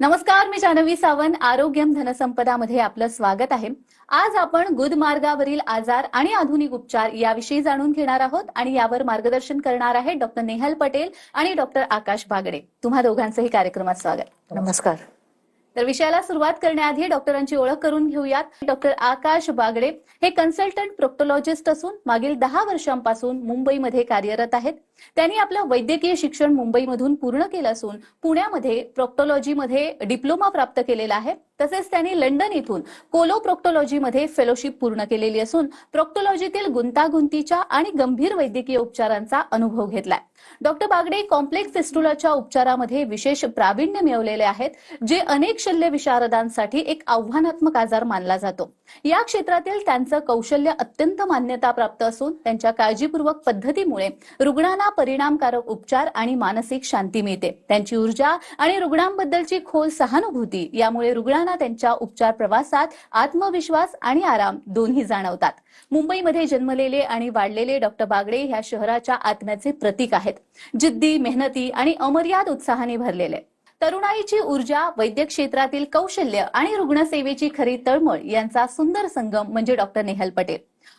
नमस्कार मी जानवी सावंत. आरोग्यम धनसंपदा मध्ये आपलं स्वागत आहे. आज आपण गुदमार्गावरील आजार आणि आधुनिक उपचार याविषयी जाणून घेणार आहोत आणि यावर मार्गदर्शन करणार आहेत डॉक्टर नेहल पटेल आणि डॉक्टर आकाश बागडे. तुम्हा दोघांचंही कार्यक्रमात स्वागत. नमस्कार. तर विषयाला सुरुवात करण्याआधी डॉक्टरांची ओळख करून घेऊयात. डॉक्टर आकाश बागडे हे कन्सल्टंट प्रोक्टोलॉजिस्ट असून मागील दहा वर्षांपासून मुंबईमध्ये कार्यरत आहेत. त्यांनी आपलं वैद्यकीय शिक्षण मुंबईमधून पूर्ण केलं असून पुण्यामध्ये प्रोक्टोलॉजीमध्ये डिप्लोमा प्राप्त केलेला आहे. तसेच त्यांनी लंडन इथून कोलो प्रोक्टोलॉजीमध्ये फेलोशिप पूर्ण केलेली असून प्रोक्टोलॉजीतील गुंतागुंतीच्या आणि गंभीर वैद्यकीय उपचारांचा अनुभव घेतलाय. डॉक्टर बागडे कॉम्प्लेक्स फिस्टुलाच्या उपचारामध्ये विशेष प्रावीण्य मिळवलेले आहेत जे अनेक शल्य विशारदांसाठी एक आव्हानात्मक आजार मानला जातो. या क्षेत्रातील त्यांचं कौशल्य अत्यंत मान्यता प्राप्त असून त्यांच्या काळजीपूर्वक पद्धतीमुळे रुग्णांना परिणामकारक उपचार आणि मानसिक शांती मिळते. त्यांची ऊर्जा आणि रुग्णांबद्दलची खोल सहानुभूती यामुळे रुग्णांना त्यांच्या उपचार प्रवासात आत्मविश्वास आणि आराम दोन्ही जाणवतात. मुंबईमध्ये जन्मलेले आणि वाढलेले डॉक्टर बागडे ह्या शहराच्या आत्म्याचे प्रतीक आहेत. जिद्दी मेहनती आणि अमर्याद उत्साहाने भरलेले. तरुणाईची ऊर्जा वैद्यक क्षेत्रातील कौशल्य आणि रुग्णसेवेची खरी तळमळ यांचा सुंदर संगम म्हणजे डॉक्टर नेहल पटेल.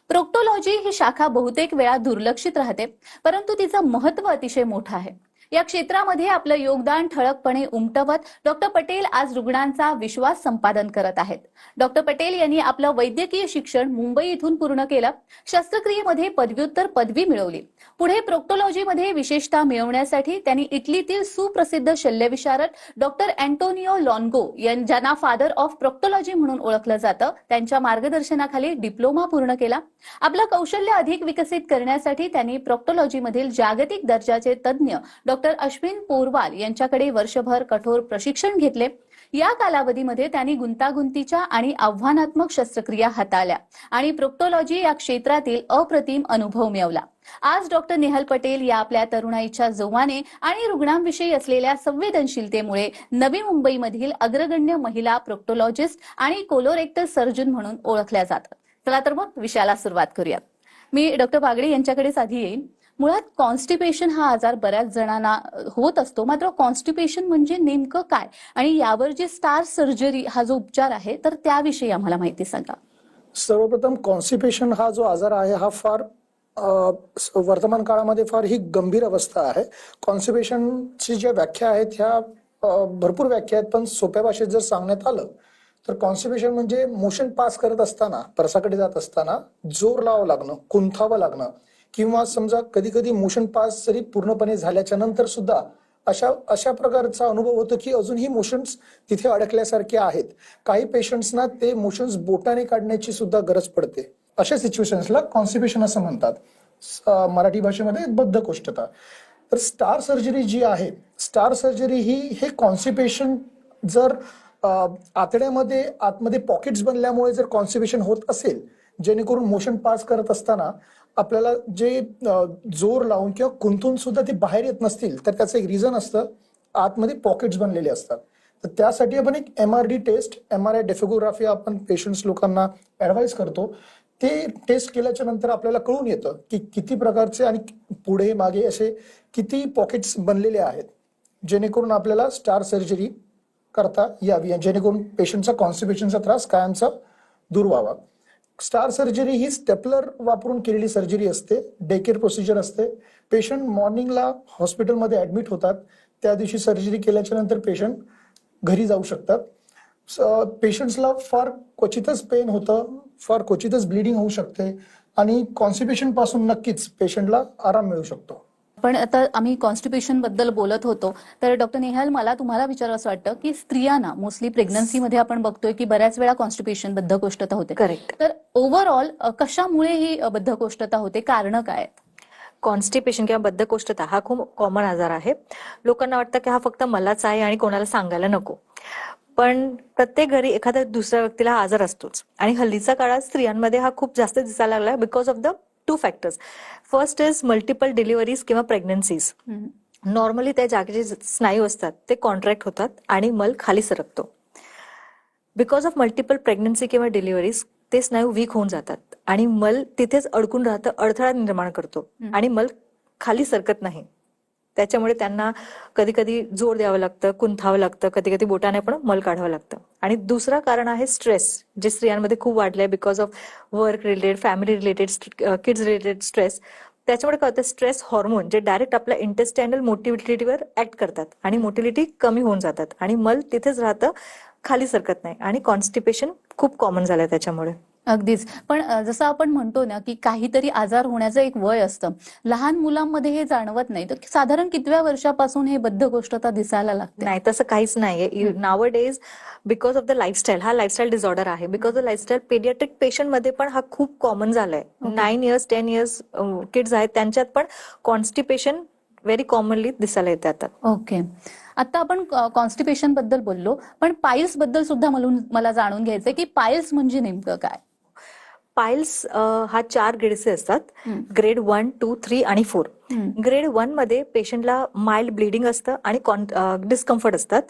प्रोक्टोलॉजी ही शाखा बहुतेक वेळा दुर्लक्षित राहते परंतु तिचं महत्त्व अतिशय मोठं आहे. या क्षेत्रामध्ये आपलं योगदान ठळकपणे उमटवत डॉक्टर पटेल आज रुग्णांचा विश्वास संपादन करत आहेत. डॉक्टर पटेल यांनी आपलं वैद्यकीय शिक्षण मुंबई इथून पूर्ण केलं. शस्त्रक्रियेमध्ये पदव्युत्तर पदवी मिळवली. पुढे प्रोक्टोलॉजीमध्ये विशेषता मिळवण्यासाठी त्यांनी इटलीतील सुप्रसिद्ध शल्यविशारद डॉक्टर अँटोनिओ लॉन्गो ज्यांना फादर ऑफ प्रोक्टोलॉजी म्हणून ओळखलं जातं त्यांच्या मार्गदर्शनाखाली डिप्लोमा पूर्ण केला. आपलं कौशल्य अधिक विकसित करण्यासाठी त्यांनी प्रोक्टोलॉजीमधील जागतिक दर्जाचे तज्ज्ञ डॉक्टर अश्विन पोरवाल यांच्याकडे वर्षभर कठोर प्रशिक्षण घेतले. या कालावधीमध्ये त्यांनी गुंतागुंतीच्या आणि आव्हानात्मक शस्त्रक्रिया हाताळल्या आणि प्रोक्टोलॉजी या क्षेत्रातील अप्रतिम अनुभव मिळवला. आज डॉक्टर नेहल पटेल या आपल्या तरुणाईच्या जोमाने आणि रुग्णांविषयी असलेल्या संवेदनशीलतेमुळे नवी मुंबईमधील अग्रगण्य महिला प्रोक्टोलॉजिस्ट आणि कोलोरेक्टर सर्जन म्हणून ओळखल्या जातात. चला तर मग विषयाला सुरुवात करूया मी डॉक्टर बागडे यांच्याकडेच आधी येईन. मुळात कॉन्स्टिपेशन हा आजार बऱ्याच जणांना होत असतो. मात्र कॉन्स्टिपेशन म्हणजे नेमकं काय? आणि यावर जे स्टार सर्जरी हा जो उपचार आहे तर त्याविषयी आम्हाला माहिती सांगा. सर्वप्रथम कॉन्स्टिपेशन हा जो आजार आहे हा फार वर्तमान काळामध्ये फार ही गंभीर अवस्था आहे. कॉन्स्टिपेशनची ज्या व्याख्या आहेत ह्या भरपूर व्याख्या आहेत पण सोप्या भाषेत जर सांगण्यात आलं तर कॉन्स्टिपेशन म्हणजे मोशन पास करत असताना परसाकडे जात असताना जोर लावावं लागणं कुंथावं लागणं. किंवा समजा कधी कधी मोशन पास जरी पूर्णपणे झाल्याच्यानंतर सुद्धा अशा अशा प्रकारचा अनुभव होतो की अजूनही मोशन्स तिथे अडकल्यासारखे आहेत. काही पेशंट्सना ते मोशन्स बोटाने काढण्याची सुद्धा गरज पडते. अशा सिच्युएशन्सला कॉन्स्टिपेशन असं म्हणतात. मराठी भाषेमध्ये बद्धकोष्ठता तर स्टार सर्जरी जी आहे स्टार सर्जरी ही हे कॉन्स्टिपेशन जर आतड्यामध्ये आतमध्ये पॉकेट्स बनल्यामुळे जर कॉन्स्टिपेशन होत असेल जेणेकरून मोशन पास करत असताना आपल्याला जे जोर लावून किंवा कुंतून सुद्धा ते बाहेर येत नसतील तर त्याचं एक रिझन असतं आतमध्ये पॉकेट्स बनलेले असतात. तर त्यासाठी आपण एक M R D test M R I defecography आपण पेशंट्स लोकांना ऍडवाइस करतो. ते टेस्ट केल्याच्यानंतर आपल्याला कळून येतं की किती प्रकारचे आणि पुढे मागे असे किती पॉकेट्स बनलेले आहेत. जेणेकरून आपल्याला स्टार सर्जरी करता यावी जेणेकरून पेशंटचा कॉन्स्टिपेशनचा त्रास कायमचा दूर व्हावा. स्टार सर्जरी ही स्टेपलर वापरून केलेली सर्जरी असते डेकेर प्रोसिजर असते. पेशंट मॉर्निंगला हॉस्पिटलमध्ये ऍडमिट होतात. त्या दिवशी सर्जरी केल्याच्यानंतर पेशंट घरी जाऊ शकतात. पेशंट्सला फार क्वचितच पेन होतं फार क्वचितच ब्लिडिंग होऊ शकते आणि कॉन्स्टिपेशनपासून नक्कीच पेशंटला आराम मिळू शकतो. पण आता आम्ही कॉन्स्टिपेशनबद्दल बोलत होतो. तर डॉक्टर नेहाल मला तुम्हाला विचार असं वाटतं की स्त्रियांना मोस्टली प्रेग्नन्सीमध्ये आपण बघतोय की बऱ्याच वेळा कॉन्स्टिपेशन बद्धकोष्ठता होते. करेक्ट तर ओव्हरऑल कशामुळे ही बद्धकोष्ठता होते? कारण काय कॉन्स्टिपेशन किंवा बद्धकोष्ठता हा खूप कॉमन आजार आहे. लोकांना वाटतं की हा फक्त मलाच आहे आणि कोणाला सांगायला नको. पण प्रत्येक घरी एखाद्या दुसऱ्या व्यक्तीला हा आजार असतोच. आणि हल्लीच्या काळात स्त्रियांमध्ये हा खूप जास्त दिसायला लागला because of the two factors first is multiple deliveries किंवा प्रेग्नन्सीज नॉर्मली त्या जागेचे स्नायू असतात ते कॉन्ट्रॅक्ट होतात आणि मल खाली सरकतो. बिकॉज ऑफ मल्टिपल प्रेग्नन्सी किंवा डिलिव्हरीज ते स्नायू वीक होऊन जातात आणि मल तिथेच अडकून राहतं अडथळा निर्माण करतो. आणि मल खाली सरकत नाही. त्याच्यामुळे त्यांना कधी कधी जोर द्यावं लागतं कुंथावं लागतं कधी कधी बोटाने पण मल काढावं लागतं. आणि दुसरं कारण आहे स्ट्रेस जे स्त्रियांमध्ये खूप वाढलंय because of work related family related kids related stress त्याच्यामुळे काय होतं स्ट्रेस हॉर्मोन जे डायरेक्ट आपल्या इंटेस्टायनल मोटिलिटीवर ऍक्ट करतात आणि मोटिलिटी कमी होऊन जातात. आणि मल तिथेच राहतं खाली सरकत नाही. आणि कॉन्स्टिपेशन खूप कॉमन झालं त्याच्यामुळे. अगदीच. पण जसं आपण म्हणतो ना की काहीतरी आजार होण्याचं एक वय असतं. लहान मुलांमध्ये हे जाणवत नाही. तर साधारण कितव्या वर्षापासून हे बद्धकोष्ठता दिसायला लागते? नाही तसं काहीच नाहीये. Nowadays because of the lifestyle हा लाईफस्टाईल डिसऑर्डर आहे. बिकॉज ऑफ लाईफस्टाईल पेडियाट्रिक पेशंटमध्ये पण हा खूप कॉमन झालाय. Nine years ten years kids आहेत. त्यांच्यात पण कॉन्स्टिपेशन व्हेरी कॉमनली दिसायला येते आता. ओके. आता आपण कॉन्स्टिपेशनबद्दल बोललो. पण पाईल्सबद्दल सुद्धा मला मला जाणून घ्यायचंय की पाईल्स म्हणजे नेमकं काय? पाईल्स हा चार ग्रेडचे असतात. ग्रेड वन टू थ्री आणि फोर. ग्रेड वनमध्ये पेशंटला माइल्ड ब्लिडिंग असतं आणि डिस्कम्फर्ट असतात.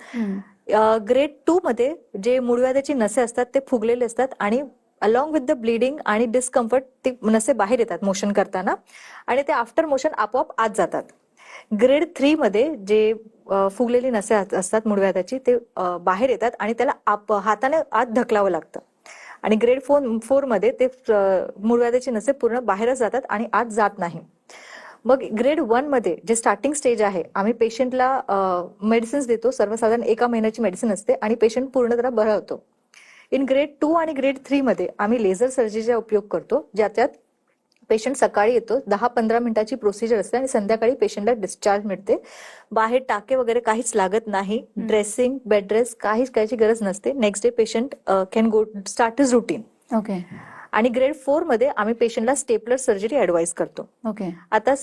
ग्रेड टू मध्ये जे मुळव्याधाची नसे असतात ते फुगलेले असतात आणि अलॉंग विथ द ब्लिडिंग आणि डिस्कम्फर्ट ते नसे बाहेर येतात मोशन करताना आणि ते आफ्टर मोशन आपोआप आत जातात ग्रेड थ्री मध्ये जे फुगलेली नसे अस- असतात मुळव्याधाची ते बाहेर येतात आणि त्याला आप हाताने आत ढकलावं लागतं आणि ग्रेड फोर फोरमध्ये ते अ, नसे पूर्ण बाहेरच जातात आणि आत जात नाही. मग ग्रेड वनमध्ये जे स्टार्टिंग स्टेज आहे आम्ही पेशंटला मेडिसिन्स देतो. सर्वसाधारण एका महिन्याची मेडिसिन असते आणि पेशंट पूर्णतः बरा होतो. इन ग्रेड टू आणि ग्रेड थ्री मध्ये आम्ही लेझर सर्जरीचा उपयोग करतो ज्याच्यात पेशंट सकाळी येतो दहा पंधरा मिनिटाची प्रोसिजर असते आणि संध्याकाळी पेशंटला डिस्चार्ज मिळते. बाहेर टाके वगैरे काहीच लागत नाही ड्रेसिंग बेड रेस्ट काहीच करायची गरज नसते. Next day patient can go start is routine okay आणि ग्रेड फोरमध्ये आम्ही पेशंटला स्टेपलर सर्जरी ऍडवाइस करतो. ओके आता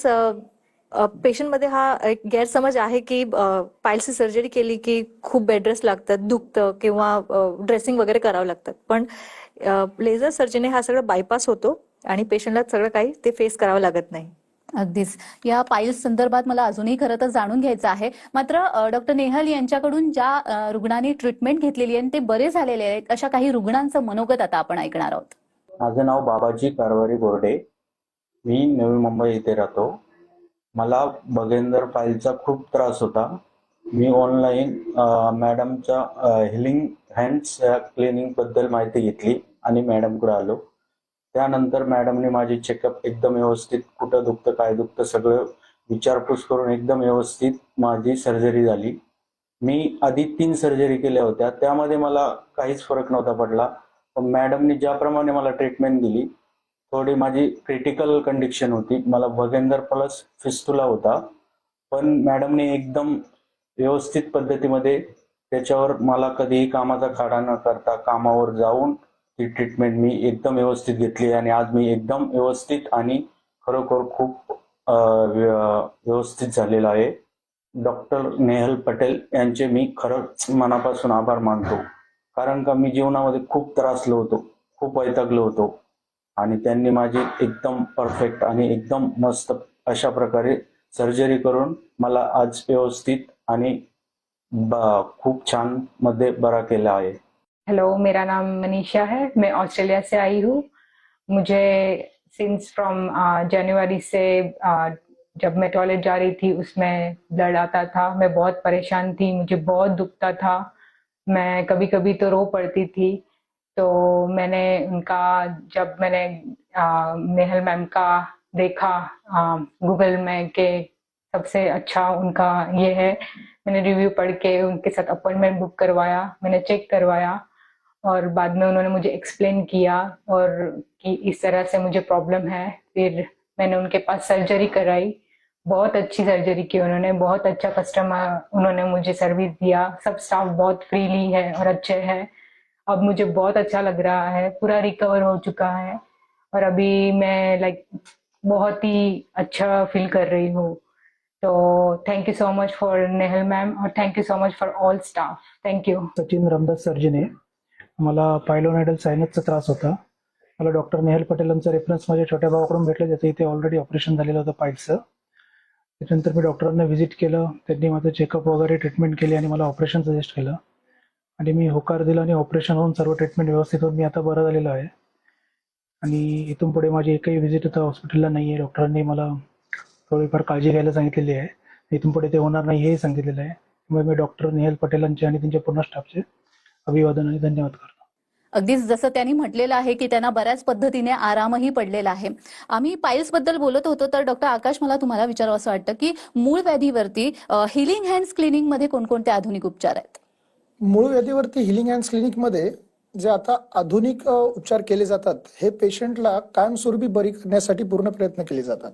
पेशंटमध्ये हा एक गैरसमज आहे की पायलची सर्जरी केली की खूप बेड रेस्ट लागतात दुखतं किंवा ड्रेसिंग वगैरे करावं लागतात पण लेझर सर्जरी हा सगळं बायपास होतो. आणि पेशंटला सगळं काही ते फेस करावं लागत नाही. अगदीच. या पाईल्स संदर्भात मला अजूनही खरं तर जाणून घ्यायचं आहे. मात्र डॉक्टर नेहल यांच्याकडून ज्या रुग्णांनी ट्रीटमेंट घेतलेली आहे ते बरे झालेले आहेत अशा काही रुग्णांचं मनोगत आता आपण ऐकणार आहोत. माझं नाव बाबाजी कारवारी बोर्डे. मी नवी मुंबई येथे राहतो. मला बगेंदर फाईलचा खूप त्रास होता. मी ऑनलाईन मॅडमच्या हिलिंग हँड्स या क्लिनिंगबद्दल माहिती घेतली आणि मॅडमकडे आलो. त्यानंतर मॅडमने माझी चेकअप एकदम व्यवस्थित कुठं दुखतं काय दुखतं सगळं विचारपूस करून एकदम व्यवस्थित माझी सर्जरी झाली. मी आधी तीन सर्जरी केल्या होत्या त्यामध्ये मला काहीच फरक नव्हता पडला. पण मॅडमने ज्याप्रमाणे मला ट्रीटमेंट दिली थोडी माझी क्रिटिकल कंडिशन होती. मला भगेंदर प्लस फिस्तुला होता. पण मॅडमने एकदम व्यवस्थित पद्धतीमध्ये त्याच्यावर मला कधीही कामाचा खाडा न करता कामावर जाऊन ती ट्रीटमेंट मी एकदम व्यवस्थित घेतली आणि आज मी एकदम व्यवस्थित आणि खरोखर खूप व्यवस्थित झालेला आहे. डॉक्टर नेहल पटेल यांचे मी खरंच मनापासून आभार मानतो. कारण का मी जीवनामध्ये खूप त्रासलो होतो खूप वैतागलो होतो. आणि त्यांनी माझी एकदम परफेक्ट आणि एकदम मस्त अशा प्रकारे सर्जरी करून मला आज व्यवस्थित आणि खूप छानमध्ये बरा केला आहे. हेलो मेरा नाम मनीषा है। मैं ऑस्ट्रेलिया से आई हूँ। मुझे सिंस फ्रॉम जनवरी से जब मैं टॉयलेट जा रही थी, उसमें ब्लड आता था। मैं बहुत परेशान थी, मुझे बहुत दुखता था। मैं कभी कभी तो रो पड़ती थी। तो मैंने उनका, जब मैंने नेहल मैम का देखा गूगल में के सबसे अच्छा उनका ये है। मैंने रिव्यू पढ़ के उनके साथ अपॉइंटमेंट बुक करवाया, मैंने चेक करवाया। और बाद में उन्होंने मुझे एक्सप्लेन किया और कि इस तरह से मुझे प्रॉब्लम है। फिर मैंने उनके पास सर्जरी कराई। बहुत अच्छी सर्जरी की उन्होंने, बहुत अच्छा कस्टमर उन्होंने मुझे सर्विस दिया। सब स्टाफ बहुत फ्रीली है और अच्छे हैं। अब मुझे बहुत अच्छा लग रहा है, पूरा रिकवर हो चुका है। और अभी मैं लाइक बहुत ही अच्छा फील कर रही हूँ। तो thank you so much for Nehal ma'am और thank you so much for all staff thank you Sachin Ramdas सर्जने मला पायलोनायडल सायनसचा त्रास होता. मला डॉक्टर नेहल पटेल यांचा रेफरन्स माझ्या छोट्या भावाकडून भेटलं त्याचं इथे ऑलरेडी ऑपरेशन झालेलं होतं पायलचं. त्याच्यानंतर मी डॉक्टरांना व्हिजिट केलं. त्यांनी माझं चेकअप वगैरे ट्रीटमेंट केली आणि मला ऑपरेशन सजेस्ट केलं. आणि मी होकार दिला आणि ऑपरेशन होऊन सर्व ट्रीटमेंट व्यवस्थित होऊन मी आता बरं झालेलो आहे. आणि इथून पुढे माझी एकही व्हिजिट आता हॉस्पिटलला नाही आहे डॉक्टरांनी मला थोडीफार काळजी घ्यायला सांगितलेली आहे. इथून पुढे ते होणार नाही हेही सांगितलेलं आहे. त्यामुळे मी डॉक्टर नेहल पटेलांचे आणि त्यांच्या पूर्ण स्टाफचे अभिवादन आणि धन्यवाद करतो. अगदीच जसं त्यांनी म्हटलेलं आहे की त्यांना बऱ्याच पद्धतीने आरामही पडलेला आहे. आम्ही पायल्सबद्दल बोलत होतो तर डॉक्टर आकाश मला तुम्हाला विचारावं असं वाटतं की मूळ व्याधीवरती हिलिंग हँड्स क्लिनिकमध्ये कोणकोणते आधुनिक उपचार आहेत? मूळ व्याधीवरती हिलिंग हँड्स क्लिनिकमध्ये जे आता आधुनिक उपचार केले जातात हे पेशंटला कायमस्वरूपी बरी करण्यासाठी पूर्ण प्रयत्न केले जातात.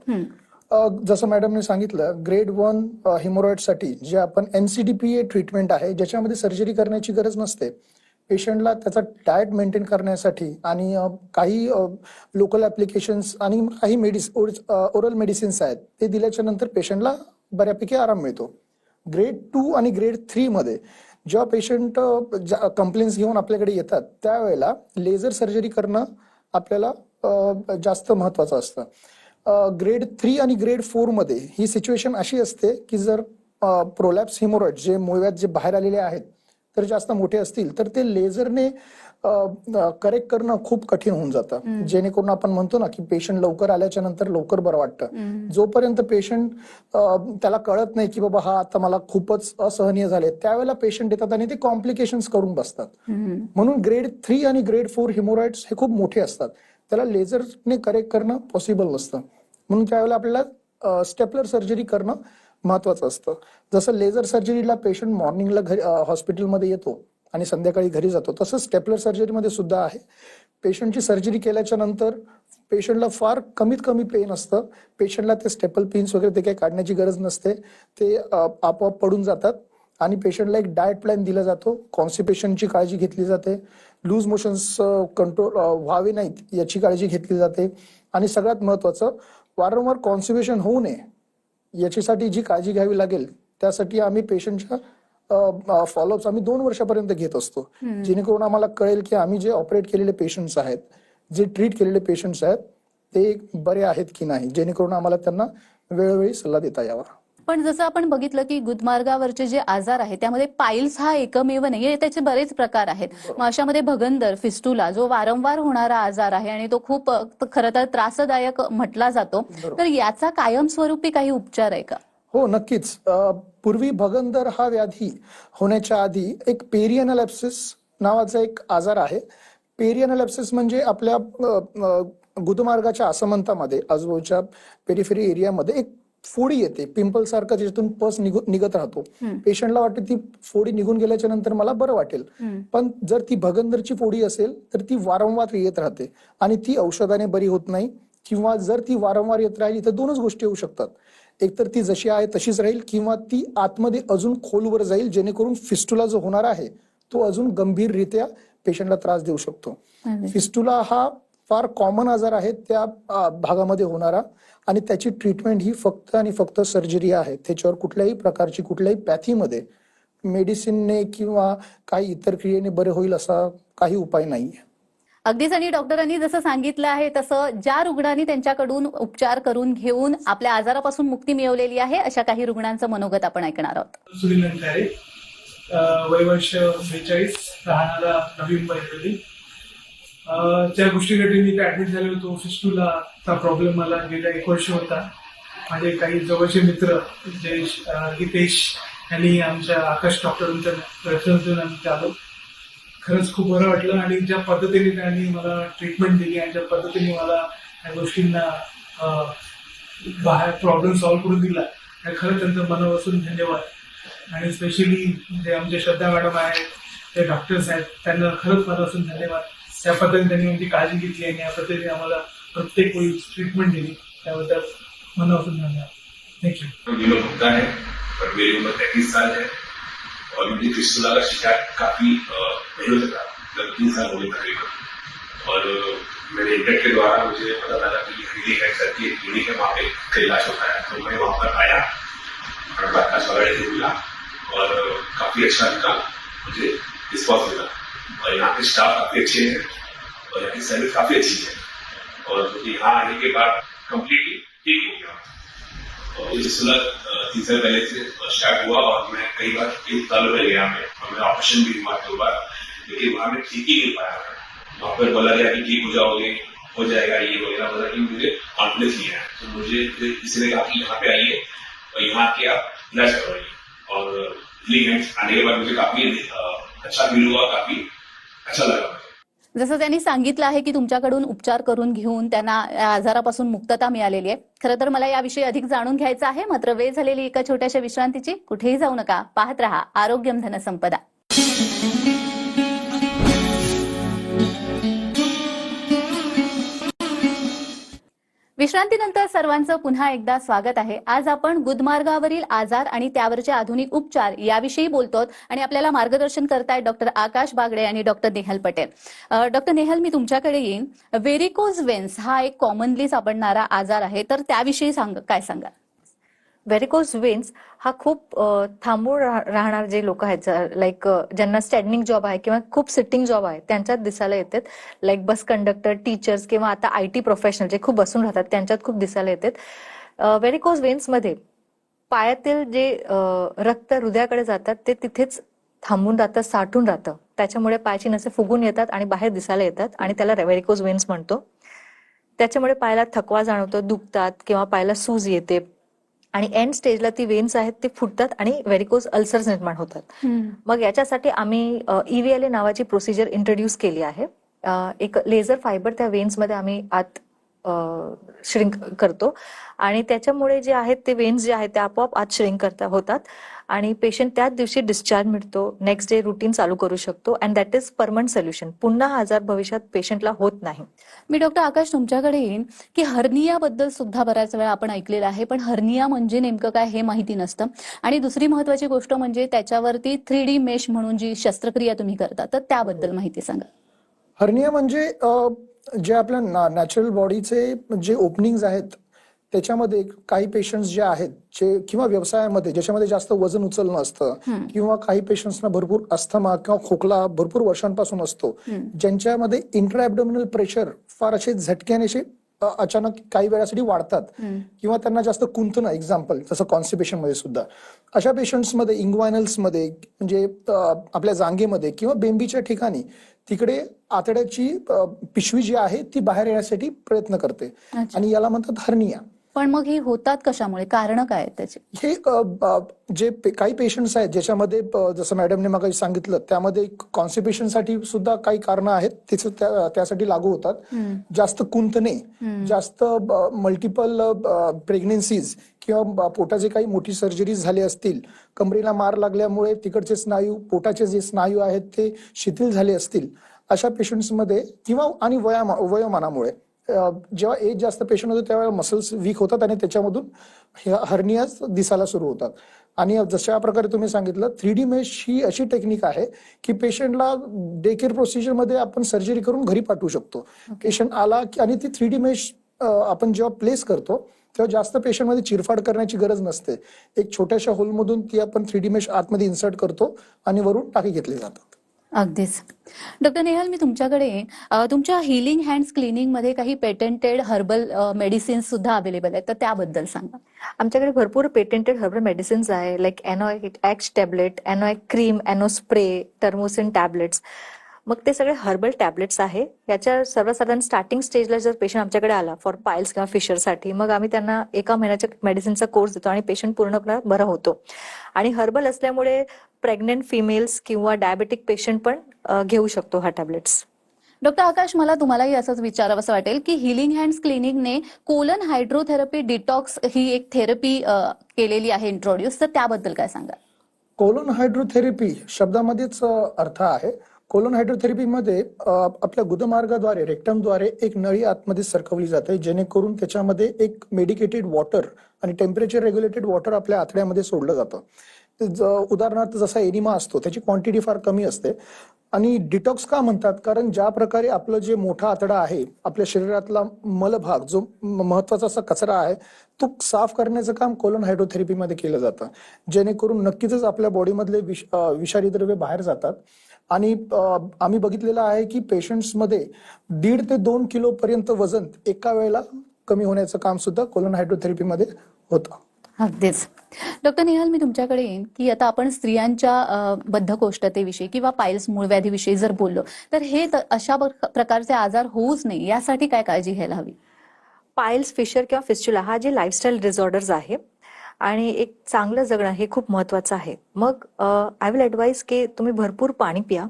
जसं मॅडमने सांगितलं ग्रेड वन हिमोरॉइडसाठी जे आपण एनसीडीपीए ट्रीटमेंट आहे ज्याच्यामध्ये सर्जरी करण्याची गरज नसते पेशंटला त्याचा डाएट मेंटेन करण्यासाठी आणि काही लोकल ऍप्लिकेशन्स आणि काही मेडिस ओरल मेडिसिन्स आहेत ते दिल्याच्या नंतर पेशंटला बऱ्यापैकी आराम मिळतो. ग्रेड टू आणि ग्रेड थ्रीमध्ये जेव्हा पेशंट कंप्लेंट्स घेऊन आपल्याकडे येतात त्यावेळेला लेझर सर्जरी करणं आपल्याला जास्त महत्वाचं असतं. ग्रेड थ्री आणि ग्रेड फोरमध्ये ही सिच्युएशन अशी असते की जर प्रोलॅप्स हिमोरॉइड जे मुळव्यात जे बाहेर आलेले आहेत तर जास्त मोठे असतील तर ते लेझरने करेक्ट करणं खूप कठीण होऊन जातं. जेणेकरून आपण म्हणतो ना की पेशंट लवकर आल्याच्यानंतर लवकर बरं वाटतं. जोपर्यंत पेशंट त्याला कळत नाही की बाबा हा आता मला खूपच असहनीय झाले त्यावेळेला पेशंट येतात आणि ते कॉम्प्लिकेशन्स करून बसतात. म्हणून ग्रेड थ्री आणि ग्रेड फोर हिमोरॉइड्स हे खूप मोठे असतात. त्याला लेझरने करेक्ट करणं पॉसिबल नसतं. म्हणून त्यावेळेला आपल्याला स्टेपलर सर्जरी करणं महत्वाचं असतं. जसं लेझर सर्जरीला पेशंट मॉर्निंगला घरी हॉस्पिटलमध्ये येतो आणि संध्याकाळी घरी जातो तसं स्टेपलर सर्जरीमध्ये सुद्धा आहे. पेशंटची सर्जरी केल्याच्यानंतर पेशंटला फार कमीत कमी पेन असतं. पेशंटला ते स्टेपल पिन्स वगैरे ते काही काढण्याची गरज नसते. ते आपोआप पडून जातात. आणि पेशंटला एक डाएट प्लॅन दिला जातो. कॉन्स्टिपेशनची काळजी घेतली जाते. लूज मोशन्स कंट्रोल व्हावे नाहीत याची काळजी घेतली जाते. आणि सगळ्यात महत्वाचं वारंवार कॉन्स्टिपेशन होऊ नये याच्यासाठी जी काळजी घ्यावी लागेल त्यासाठी आम्ही पेशंटच्या फॉलोअप्स आम्ही दोन वर्षापर्यंत घेत असतो. जेणेकरून आम्हाला कळेल की आम्ही जे ऑपरेट केलेले पेशंट्स आहेत जे ट्रीट केलेले पेशंट्स आहेत ते बरे आहेत की नाही जेणेकरून आम्हाला त्यांना वेळोवेळी सल्ला देता यावा. पण जसं आपण बघितलं की गुदमार्गावरचे जे आजार आहेत त्यामध्ये पाईल्स हा एकमेव नाहीये त्याचे बरेच प्रकार आहेत. मग अशामध्ये भगंदर फिस्टुला जो वारंवार होणारा आजार आहे आणि तो खूप खरं तर त्रासदायक म्हटला जातो तर याचा कायमस्वरूपी काही उपचार आहे का? हो नक्कीच. पूर्वी भगंदर हा व्याधी होण्याच्या आधी एक पेरियनलॅप्सिस नावाचा एक आजार आहे. पेरियनलॅप्सिस म्हणजे आपल्या गुदमार्गाच्या आसमंतामध्ये आजूबाजूच्या पेरिफेरी एरियामध्ये एक फोडी येते. पिंपल सारखं त्याच्यातून पस निघू- निघत राहतो. पेशंटला वाटतं ती फोडी निघून गेल्याच्यानंतर मला बरं वाटेल. पण जर ती भगंदरची फोडी असेल तर ती वारंवार येत राहते. आणि ती औषधाने बरी होत नाही. किंवा जर ती वारंवार येत राहिली तर दोनच गोष्टी होऊ शकतात. एकतर ती जशी आहे तशीच राहील किंवा ती आतमध्ये अजून खोलवर जाईल जेणेकरून फिस्टुला जो होणार आहे तो अजून गंभीररित्या पेशंटला त्रास देऊ शकतो. फिस्टुला हा फार कॉमन आजार आहे त्या भागामध्ये होणारा आणि त्याची ट्रीटमेंट ही फक्त आणि फक्त सर्जरी आहे. त्याच्यावर कुठल्याही प्रकारची कुठल्याही पॅथीमध्ये मेडिसिनने किंवा काही इतर क्रियेने बरे होईल असा काही उपाय नाहीये. अगदीच आणि डॉक्टरांनी जसं सांगितलं आहे तसं ज्या रुग्णांनी त्यांच्याकडून उपचार करून घेऊन आपल्या आजारापासून मुक्ती मिळवलेली आहे अशा काही रुग्णांचं मनोगत आपण ऐकणार आहोत. वय वर्ष बेचाळीस राहणारा नवी मुंबई दिल्ली अं, त्या गोष्टीसाठी मी ऍडमिट झालो होतो. फिस्टुलाचा प्रॉब्लेम मला गेल्या एक वर्ष होता. माझे काही जवळचे मित्र जयेश हितेश यांनी आमच्या आकाश डॉक्टरांच्या रेफरन्स देऊन आम्ही आलो. खरंच खूप बरं वाटलं आणि ज्या पद्धतीने त्यांनी मला ट्रीटमेंट दिली आणि ज्या पद्धतीने मला या गोष्टींना बाहेर प्रॉब्लेम सॉल्व्ह करून दिला आणि खरंच त्यांचं मनापासून धन्यवाद. आणि स्पेशली जे आमचे श्रद्धा मॅडम आहेत ते डॉक्टर्स आहेत त्यांना खरंच मनापासून धन्यवाद. त्या पद्धतीने त्यांनी काळजी घेतली आणि या पद्धतीने आम्हाला प्रत्येक वेळी ट्रीटमेंट दिली. त्याबद्दल मनापासून धन्यवाद. और मुझे फिस्टुला का शिकार काफ़ी पहले था। लगभग तीन साल गए तकरीबन और मेरे इंटर के द्वारा मुझे पता लगा कि हृदय कैंसर की एक क्लिनिक वहाँ पे इसका होता है। तो मैं वहाँ पर आया, और मिला, और काफ़ी अच्छा लगा मुझे मिला। और यहाँ के स्टाफ काफ़ी अच्छे हैं, और यहाँ की सर्विस काफ़ी अच्छी है। और यहाँ आने के बाद कम्प्लीटली ठीक हो गया। और मुझे सुलह तीन साल पहले से स्टार्ट हुआ और मैं कई बार एक साल में गया मैं, और मेरा ऑपरेशन भी हुआ दो बार, लेकिन वहाँ में ठीक ही नहीं पाया। वहाँ पर बोला गया कि ठीक हो जाओगे, हो जाएगा, ये वगैरह बोला कि मुझे कॉन्फिडेंस नहीं है तो मुझे किसी ने कहा कि यहाँ पे आइए, और यहाँ के आप इलाज करवाइए। और आने के बाद मुझे काफ़ी अ, विरोधात आम्ही हुआ जसं त्यांनी सांगितलं आहे की तुमच्याकडून उपचार करून घेऊन त्यांना आजारापासून मुक्तता मिळालेली आहे. खरं तर मला याविषयी अधिक जाणून घ्यायचं आहे. मात्र वेळ झालेली एका छोट्याशा विश्रांतीची कुठेही जाऊ नका. पाहत रहा. आरोग्यम धनसंपदा. विश्रांतीनंतर सर्वांचं पुन्हा एकदा स्वागत आहे. आज आपण गुदमार्गावरील आजार आणि त्यावरचे आधुनिक उपचार याविषयी बोलतो आणि आपल्याला मार्गदर्शन करतायत डॉक्टर आकाश बागडे आणि डॉक्टर नेहल पटेल. डॉक्टर नेहल मी तुमच्याकडे येईन. व्हेरिकोज वेन्स हा एक कॉमनली सापडणारा आजार आहे. तर त्याविषयी सांग काय सांगा व्हेरिकोज वेन्स हा खूप थांबून राहणार जे लोक आहेत लाईक ज्यांना स्टँडिंग जॉब आहे किंवा खूप सिटिंग जॉब आहे त्यांच्यात दिसायला येतात. लाईक बस कंडक्टर टीचर्स किंवा आता आय टी प्रोफेशनल जे खूप बसून राहतात त्यांच्यात खूप दिसायला येतात. व्हेरिकोज वेन्समध्ये पायातील जे रक्त हृदयाकडे जातात ते तिथेच थांबून राहतं साठून राहतं. त्याच्यामुळे पायाची नसे फुगून येतात आणि बाहेर दिसायला येतात आणि त्याला व्हेरिकोज वेन्स म्हणतो. त्याच्यामुळे पायाला थकवा जाणवतो दुखतात किंवा पायाला सूज येते. आणि एंड स्टेजला ती वेन्स आहेत ते फुटतात आणि व्हेरिकोज अल्सर्स निर्माण होतात. मग याच्यासाठी आम्ही ईव्हीएलए नावाची प्रोसिजर इंट्रोड्यूस केली आहे. एक लेझर फायबर त्या वेन्समध्ये आम्ही आत श्रिंक करतो. आणि त्याच्यामुळे जे आहेत ते वेन्स जे आहेत ते आपोआप आत श्रिंक करता होतात. आणि पेशंट त्याच दिवशी डिस्चार्ज मिळतो. नेक्स्ट डे रुटीन चालू करू शकतो. And that is permanent solution पुन्हा हा आजार भविष्यात पेशंटला होत नाही. मी डॉक्टर आकाश तुमच्याकडे येईन की हर्निया बद्दल सुद्धा बऱ्याच वेळा आपण ऐकलेलं आहे. पण हर्निया म्हणजे नेमकं काय हे माहिती नसतं. आणि दुसरी महत्वाची गोष्ट म्हणजे त्याच्यावरती थ्री डी मेश म्हणून जी शस्त्रक्रिया तुम्ही करता तर त्याबद्दल माहिती सांगा. हर्निया म्हणजे जे आपल्या नॅचरल बॉडीचे जे ओपनिंग्स आहेत त्याच्यामध्ये काही पेशंट्स जे आहेत जे किंवा व्यवसायामध्ये ज्याच्यामध्ये जास्त वजन उचलणं असतं किंवा काही पेशंट्सना भरपूर अस्थमा किंवा खोकला भरपूर वर्षांपासून असतो ज्यांच्यामध्ये इंट्राएबडोमिनल प्रेशर फार असे झटक्याने असे अचानक काही वेळासाठी वाढतात. किंवा त्यांना जास्त कुंतनं एक्झाम्पल जसं कॉन्स्टिपेशनमध्ये सुद्धा. अशा पेशंट्समध्ये इंग्वायनल्समध्ये म्हणजे आपल्या जांगेमध्ये किंवा बेंबीच्या ठिकाणी तिकडे आतड्याची पिशवी जी आहे ती बाहेर येण्यासाठी प्रयत्न करते. आणि याला म्हणतात हर्निया. पण मग ही होतात कशामुळे? कारण काय आहेत त्याचे? हे जे काही पेशंट्स आहेत ज्याच्यामध्ये जसं मॅडमने मग सांगितलं त्यामध्ये कॉन्स्टिपेशनसाठी सुद्धा काही कारण आहेत तिचं त्या- त्यासाठी लागू होतात. जास्त कुंतणे जास्त मल्टिपल प्रेग्नेन्सीज किंवा पोटाचे काही मोठी सर्जरीज झाले असतील कमरेला मार लागल्यामुळे तिकडचे स्नायू पोटाचे जे स्नायू आहेत ते शिथिल झाले असतील अशा पेशंट्समध्ये किंवा आणि वयामा वयोमानामुळे. जेव्हा एज जास्त पेशंट होतो त्यावेळेला मसल्स वीक होतात आणि त्याच्यामधून हर्नियाज दिसायला सुरू होतात. आणि जशा प्रकारे तुम्ही सांगितलं थ्री डी मेश ही अशी टेक्निक आहे की पेशंटला डे केअर प्रोसिजरमध्ये आपण सर्जरी करून घरी पाठवू शकतो. पेशंट आला की आणि ती थ्री डी मेश आपण जेव्हा प्लेस करतो तेव्हा जास्त पेशंटमध्ये चिरफाड करण्याची गरज नसते. एक छोट्याशा होलमधून ती आपण थ्री डी मेश आतमध्ये इन्सर्ट करतो आणि वरून टाकी घेतली जातात अगदीच. डॉक्टर नेहल मी तुमच्याकडे तुमच्या हिलिंग हँड्स क्लिनिंगमध्ये काही पेटंटेड हर्बल मेडिसिन्स सुद्धा अवेलेबल आहेत तर त्याबद्दल सांगा. आमच्याकडे भरपूर पेटेंटेड हर्बल मेडिसिन्स आहे लाईक एनो ॲक्स टॅबलेट एनो क्रीम एनो स्प्रे टर्मोसिन टॅबलेट्स मग ते सगळे हर्बल टॅबलेट्स आहे. याच्या सर्वसाधारण स्टार्टिंग स्टेजला जर पेशंट आमच्याकडे आला फॉर पायल्स किंवा फिशरसाठी मग आम्ही त्यांना एका महिन्याच्या मेडिसिनचा कोर्स देतो आणि पेशंट पूर्णपणे बरा होतो. आणि हर्बल असल्यामुळे प्रेग्नेंट फिमेल्स किंवा डायबेटिक पेशंट पण घेऊ शकतो हा टॅबलेट्स डॉक्टर आकाश मला तुम्हालाही असंच विचारावंसं वाटेल की हिलिंग हँड्स क्लिनिकने कोलन हायड्रोथेरपी डिटॉक्स ही एक थेरपी केलेली आहे इंट्रोड्यूस तर त्याबद्दल काय सांगा कोलोन हायड्रोथेरपी शब्दामध्येच अर्थ आहे. कोलोन हायड्रोथेरपीमध्ये आपल्या गुदमार्गाद्वारे रेक्टमद्वारे एक नळी आतमध्ये सरकवली जाते जेणेकरून त्याच्यामध्ये एक मेडिकेटेड वॉटर आणि टेम्परेचर रेग्युलेटेड वॉटर आपल्या आतड्यामध्ये सोडलं जातं. ज- उदाहरणार्थ जसा एनिमा असतो त्याची क्वांटिटी फार कमी असते. आणि डिटॉक्स का म्हणतात? कारण ज्या प्रकारे आपलं जे मोठा आतडा आहे आपल्या शरीरातला मलभाग जो म- महत्त्वाचा असा कचरा आहे तो साफ करण्याचं काम कोलन हायड्रोथेरपीमध्ये केलं जातं. जेणेकरून नक्कीच आपल्या बॉडीमधले विष विषारी द्रव्य बाहेर जातात. आणि आम्ही बघितलेलं आहे की पेशंट्समध्ये दीड ते दोन किलो पर्यंत वजन एका वेळेला कमी होण्याचं काम सुद्धा कोलन हायड्रोथेरपीमध्ये होतं. अगदीच. डॉक्टर निहाल मी तुमच्याकडे येईन की आता आपण स्त्रियांच्या बद्धकोष्ठतेविषयी किंवा पायल्स मूळव्याधीविषयी जर बोललो तर हे अशा प्रक- प्रकारचे आजार होऊच नाही यासाठी काय काळजी घ्यायला हवी? पायल्स फिशर किंवा फिस्च्युला हा जे लाईफस्टाईल डिसऑर्डर्स आहे आणि एक चांगलं जगणं हे खूप महत्वाचं आहे. मग आय विल ॲडवाईज की तुम्ही भरपूर पाणी पिया.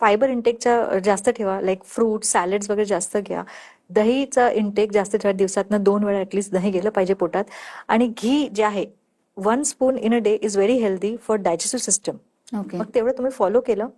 फायबर इंटेकच्या जास्त ठेवा. लाईक फ्रूट सॅलड्स वगैरे जास्त घ्या. दहीचा इंटेक जास्त ठेवा. दिवसातनं दोन वेळा ऍटलीस्ट दही गेलं पाहिजे पोटात. आणि घी जे आहे one spoon in a day is very healthy for digestive system okay मग तेवढं तुम्ही फॉलो केलं.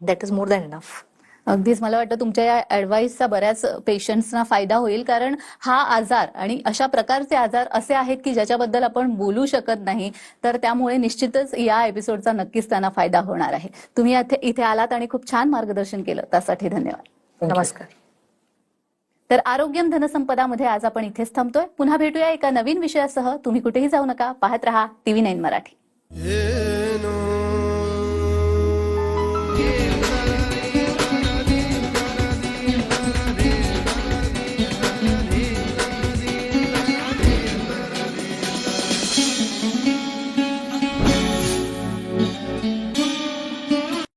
That is more than enough अगदीच मला वाटतं तुमच्या या ऍडवाईसचा बऱ्याच पेशंट्सना फायदा होईल कारण हा आजार आणि अशा प्रकारचे आजार असे आहेत की ज्याच्याबद्दल आपण बोलू शकत नाही तर त्यामुळे निश्चितच या एपिसोडचा नक्कीच त्यांना फायदा होणार आहे. तुम्ही इथे आलात आणि खूप छान मार्गदर्शन केलं. त्यासाठी धन्यवाद. नमस्कार. तर आरोग्यम धनसंपदामध्ये आज आपण इथेच थांबतोय. पुन्हा भेटूया एका नवीन विषयासह. तुम्ही कुठेही जाऊ नका. पाहत रहा टीव्ही नाईन मराठी.